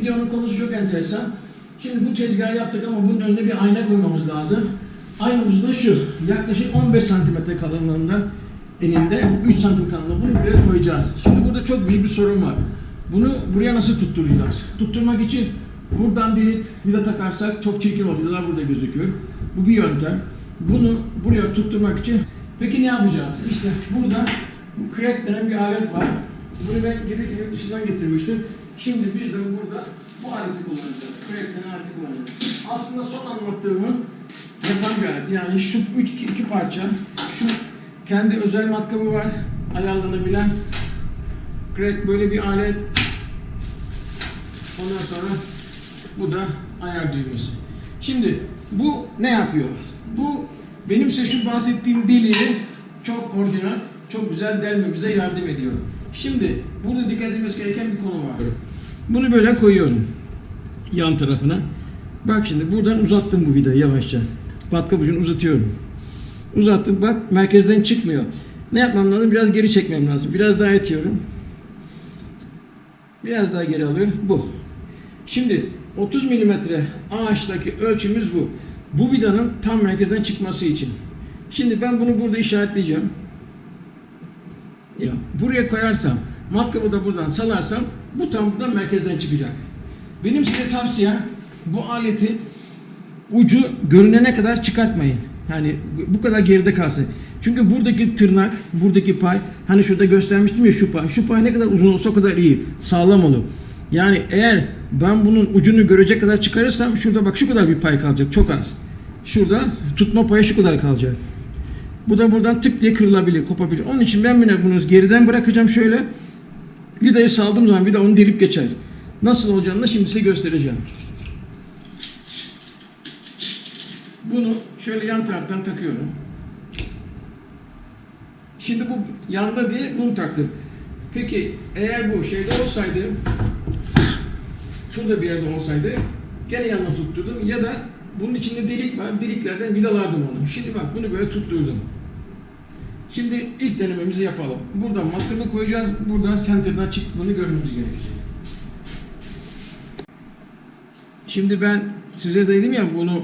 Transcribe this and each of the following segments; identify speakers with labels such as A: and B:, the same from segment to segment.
A: videonun konusu çok enteresan. Şimdi bu tezgahı yaptık ama bunun önüne bir ayna koymamız lazım. Aynamız da şu. Yaklaşık 15 santimetre kalınlığında eninde 3 santim kalınlığında bunu buraya koyacağız. Şimdi burada çok büyük bir sorun var. Bunu buraya nasıl tutturacağız? Tutturmak için buradan delip vida takarsak çok çirkin olur. Burada gözüküyor. Bu bir yöntem. Bunu buraya tutturmak için peki ne yapacağız? İşte burada bu crack denen bir alet var. Bunu ben geri geri dışından getirmiştim. Şimdi biz de burada bu aleti kullanacağız. Denen aleti kullanacağız. Aslında son anlattığımı yapan bir alet. Yani şu üç iki parça, şu kendi özel matkabı var, ayarlanabilen. Crack böyle bir alet. Ondan sonra bu da ayar düğmesi. Şimdi bu ne yapıyor? Bu benim size şu bahsettiğim deliği çok orijinal, çok güzel delmemize yardım ediyor. Şimdi burada dikkat etmemiz gereken bir konu var. Bunu böyle koyuyorum yan tarafına. Bak şimdi buradan uzattım bu vidayı yavaşça. Matkap ucunu uzatıyorum. Uzattım bak merkezden çıkmıyor. Ne yapmam lazım? Biraz geri çekmem lazım. Biraz daha itiyorum. Biraz daha geri alıyorum. Bu. Şimdi 30 milimetre ağaçtaki ölçümüz bu. Bu vidanın tam merkezden çıkması için. Şimdi ben bunu burada işaretleyeceğim. Ya, buraya koyarsam, matkabı da buradan salarsam bu tam buradan merkezden çıkacak. Benim size tavsiyem bu aleti ucu görünene kadar çıkartmayın. Yani bu kadar geride kalsın. Çünkü buradaki tırnak, buradaki pay, hani şurada göstermiştim ya şu pay. Şu pay ne kadar uzun olsa o kadar iyi, sağlam olur. Yani eğer ben bunun ucunu görecek kadar çıkarırsam şurada bak şu kadar bir pay kalacak, çok az. Şurada tutma payı şu kadar kalacak. Bu da buradan tık diye kırılabilir, kopabilir. Onun için ben bunu geriden bırakacağım şöyle. Vidayı saldığım zaman vida onu delip geçer. Nasıl olacağını da şimdi size göstereceğim. Bunu şöyle yan taraftan takıyorum. Şimdi bu yanda diye bunu taktım. Peki eğer bu şeyde olsaydı, şurada bir yerde olsaydı gene yanına tutturdum ya da bunun içinde delik var, deliklerden vidalardım onu. Şimdi bak bunu böyle tutturdum. Şimdi ilk denememizi yapalım. Buradan matkabı koyacağız, buradan center'dan çıktığını görmemiz gerekecek. Şimdi ben size dedim ya bunu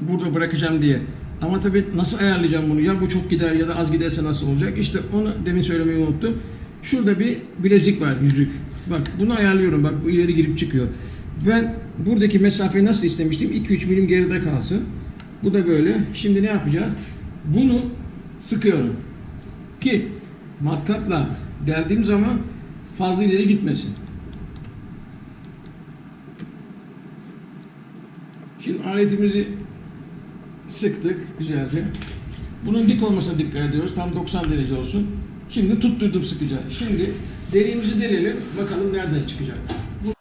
A: burada bırakacağım diye. Ama tabii nasıl ayarlayacağım bunu? Ya bu çok gider ya da az giderse nasıl olacak? İşte onu demin söylemeyi unuttum. Şurada bir bilezik var, yüzük. Bak bunu ayarlıyorum. Bak bu ileri girip çıkıyor. Ben buradaki mesafeyi nasıl istemiştim? 2-3 milim geride kalsın. Bu da böyle. Şimdi ne yapacağız? Bunu sıkıyorum. Ki matkapla deldiğim zaman fazla ileri gitmesin. Şimdi aletimizi sıktık güzelce. Bunun dik olmasına dikkat ediyoruz. Tam 90 derece olsun. Şimdi tutturdum sıkıca. Şimdi deliğimizi delelim. Bakalım nereden çıkacak. Bu-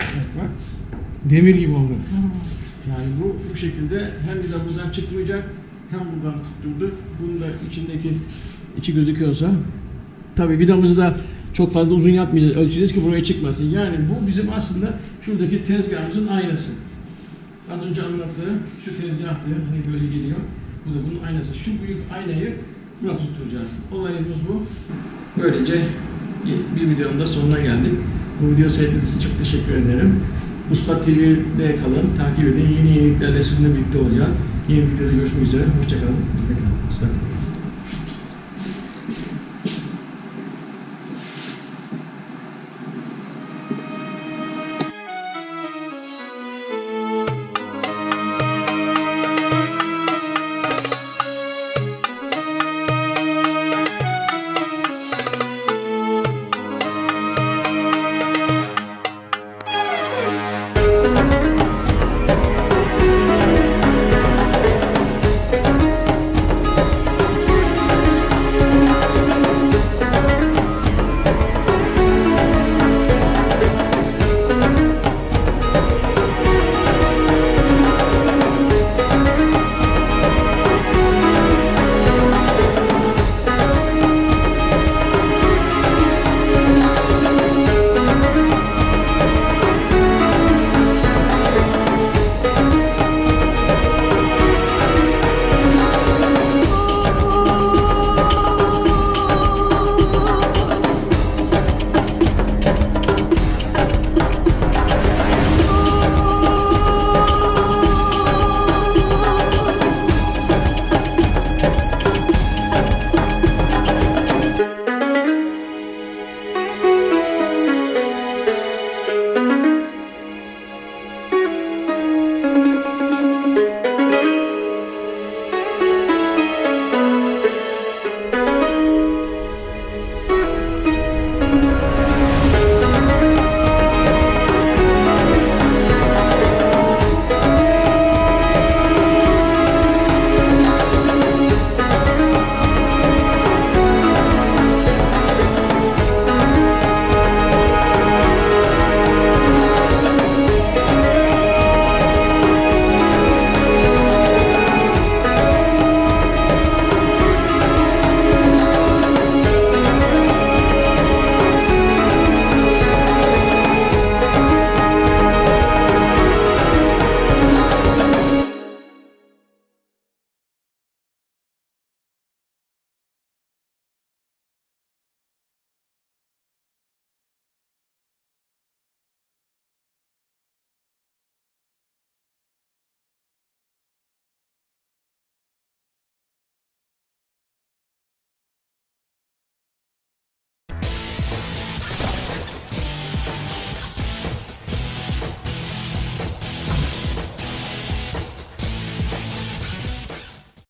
A: Evet bak. Demir gibi oldu. Yani bu bu şekilde hem bir de buradan çıkmayacak hem buradan tutturdu. Bunun da içindeki içi gözüküyorsa tabii vidamızı da çok fazla uzun yapmayacağız. Ölçeceğiz ki buraya çıkmasın. Yani bu bizim aslında şuradaki tezgahımızın aynası. Az önce anlattığım şu tezgahtı hani böyle geliyor. Bu da bunun aynası. Şu büyük aynayı buraya tutturacağız. Olayımız bu. Böylece bir videonun da sonuna geldik. Bu video seyrettiğiniz için çok teşekkür ederim. Usta TV'de kalın, takip edin. Yeni yeniliklerle sizinle birlikte olacağız. Yeni videoda görüşmek üzere. Hoşçakalın. Bizde kalın.